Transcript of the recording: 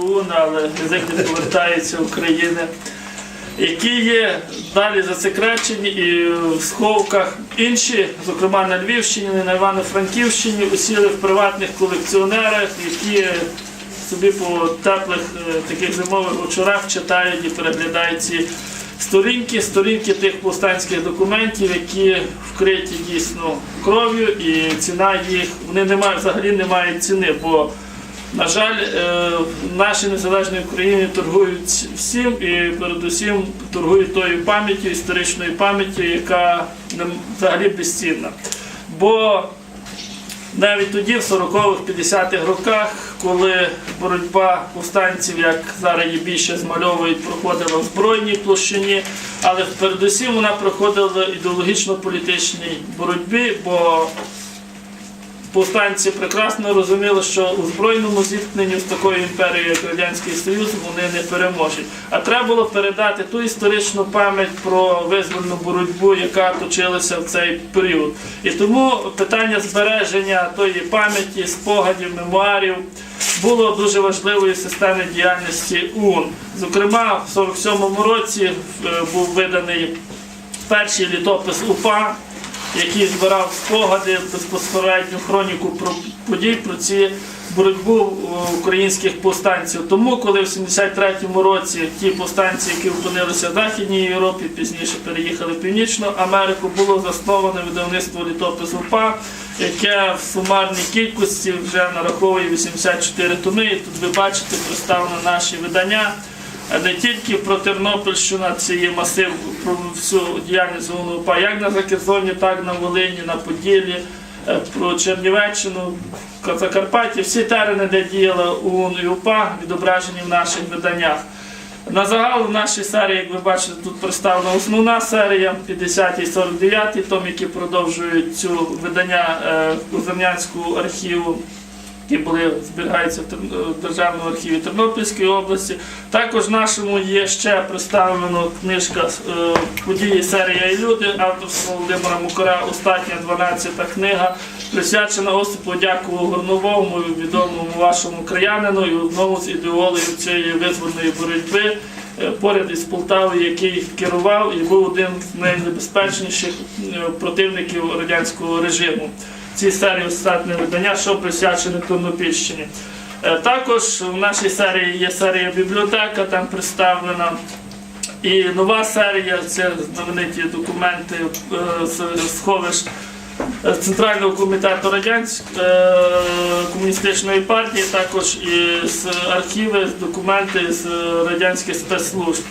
ОУН, але язик не повертається України, які є далі засекречені і в сховках. Інші, зокрема на Львівщині, на Івано-Франківщині, усіли в приватних колекціонерах, які собі по теплих е, таких зимових вечорах читають і переглядають ці сторінки, сторінки тих повстанських документів, які вкриті дійсно кров'ю, і ціна їх вони не мають, взагалі не мають ціни. бо на жаль, е, в нашій незалежній Україні торгують всім і передусім торгують тою пам'яттю, історичною пам'яттю, яка взагалі безцінна. Бо навіть тоді, в 40-х, 50-х роках, коли боротьба повстанців, як зараз її більше змальовують, проходила в збройній площині, але передусім вона проходила в ідеологічно-політичній боротьбі, бо повстанці прекрасно розуміли, що у збройному зіткненні з такою імперією, як Радянський Союз, вони не переможуть. А треба було передати ту історичну пам'ять про визвольну боротьбу, яка точилася в цей період. І тому питання збереження тої пам'яті, спогадів, мемуарів було дуже важливою в системі діяльності ОУН. Зокрема, в 47-му році е, був виданий перший літопис УПА, який збирав спогади, безпосередню хроніку про подій про ці боротьбу е, українських повстанців. Тому, коли в 73-му році ті повстанці, які опинилися в Західній Європі, пізніше переїхали в Північну Америку, було засноване видавництво літопис УПА, яке в сумарній кількості вже нараховує 84 томи. І тут ви бачите представлено наші видання. А не тільки про Тернопільщину, це є масив про всю діяльність головного УПА, як на Закерзоні, так на Волині, на Поділлі, е, про Чернівеччину, Закарпаття, всі терени, де діяла УН і УПА, відображені в наших виданнях. На загал в нашій серії, як ви бачите, тут представлена основна серія 50 і 49 том, які продовжують цю видання е, архіву які були зберігаються в Тер- Державному архіві Тернопільської області. Також нашому є ще представлена книжка е, події серія і люди авторства Володимира Мукара, остання 12-та книга, присвячена Осипу Дякову Горновому, відомому вашому краянину і одному з ідеологів цієї визвольної боротьби. е, Поряд із Полтавою, який керував і був один з найнебезпечніших е, противників радянського режиму цій серії остатнє видання, що присвячене Тернопільщині. Е, Також в нашій серії є серія бібліотека, там представлена. І нова серія це знамениті документи е, з сховищ е, Центрального комітету Радянської комуністичної партії, також і з архіви, документи з радянських спецслужб.